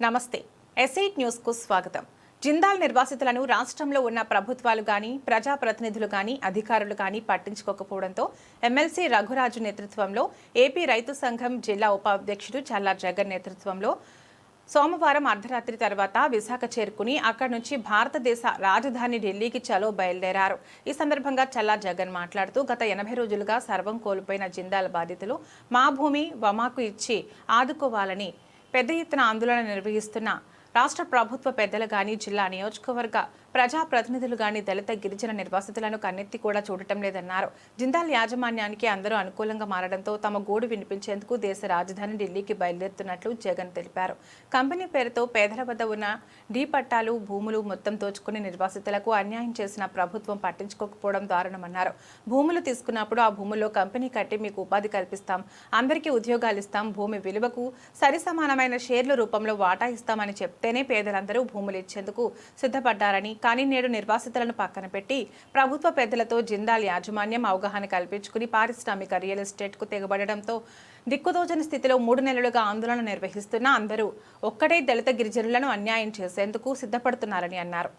నమస్తే. ఎస్ఐట్ న్యూస్కు స్వాగతం. జిందాల్ నిర్వాసితులను రాష్ట్రంలో ఉన్న ప్రభుత్వాలు కానీ ప్రజాప్రతినిధులు కానీ అధికారులు కానీ పట్టించుకోకపోవడంతో ఎమ్మెల్సీ రఘురాజు నేతృత్వంలో ఏపీ రైతు సంఘం జిల్లా ఉపాధ్యక్షుడు చల్లా జగన్ నేతృత్వంలో సోమవారం అర్ధరాత్రి తర్వాత విశాఖ చేరుకుని అక్కడి నుంచి భారతదేశ రాజధాని ఢిల్లీకి చలో బయలుదేరారు. ఈ సందర్భంగా చల్లా జగన్ మాట్లాడుతూ గత ఎనభై రోజులుగా సర్వం కోల్పోయిన జిందాల్ బాధితులు మా భూమి వమాకు ఇచ్చి ఆదుకోవాలని పెద్ద ఎత్తున ఆందోళన నిర్వహిస్తున్న రాష్ట్ర ప్రభుత్వ పెద్దలు కానీ జిల్లా నియోజకవర్గ ప్రజాప్రతినిధులు గాని దళిత గిరిజన నిర్వాసితులను కన్నెత్తి కూడా చూడటం లేదన్నారు. జిందాల్ యాజమాన్యానికి అందరూ అనుకూలంగా మారడంతో తమ గోడు వినిపించేందుకు దేశ రాజధాని ఢిల్లీకి బయలుదేరుతున్నట్లు జగన్ తెలిపారు. కంపెనీ పేరుతో పేదల వద్ద ఉన్న డీ పట్టాలు భూములు మొత్తం దోచుకుని నిర్వాసితులకు అన్యాయం చేసిన ప్రభుత్వం పట్టించుకోకపోవడం దారుణమన్నారు. భూములు తీసుకున్నప్పుడు ఆ భూముల్లో కంపెనీ కట్టి మీకు ఉపాధి కల్పిస్తాం అందరికీ ఉద్యోగాలు ఇస్తాం భూమి విలువకు సరిసమానమైన షేర్ల రూపంలో వాటా ఇస్తామని వస్తేనే పేదలందరూ భూములు ఇచ్చేందుకు సిద్ధపడ్డారని కానీ నేడు నిర్వాసితులను పక్కన పెట్టి ప్రభుత్వ పెద్దలతో జిందాల్ యాజమాన్యం అవగాహన కల్పించుకుని పారిశ్రామిక రియల్ ఎస్టేట్కు తెగబడడంతో దిక్కుదోచని స్థితిలో మూడు నెలలుగా ఆందోళన నిర్వహిస్తున్న అందరూ ఒక్కటే దళిత గిరిజనులను అన్యాయం చేసేందుకు సిద్ధపడుతున్నారని అన్నారు.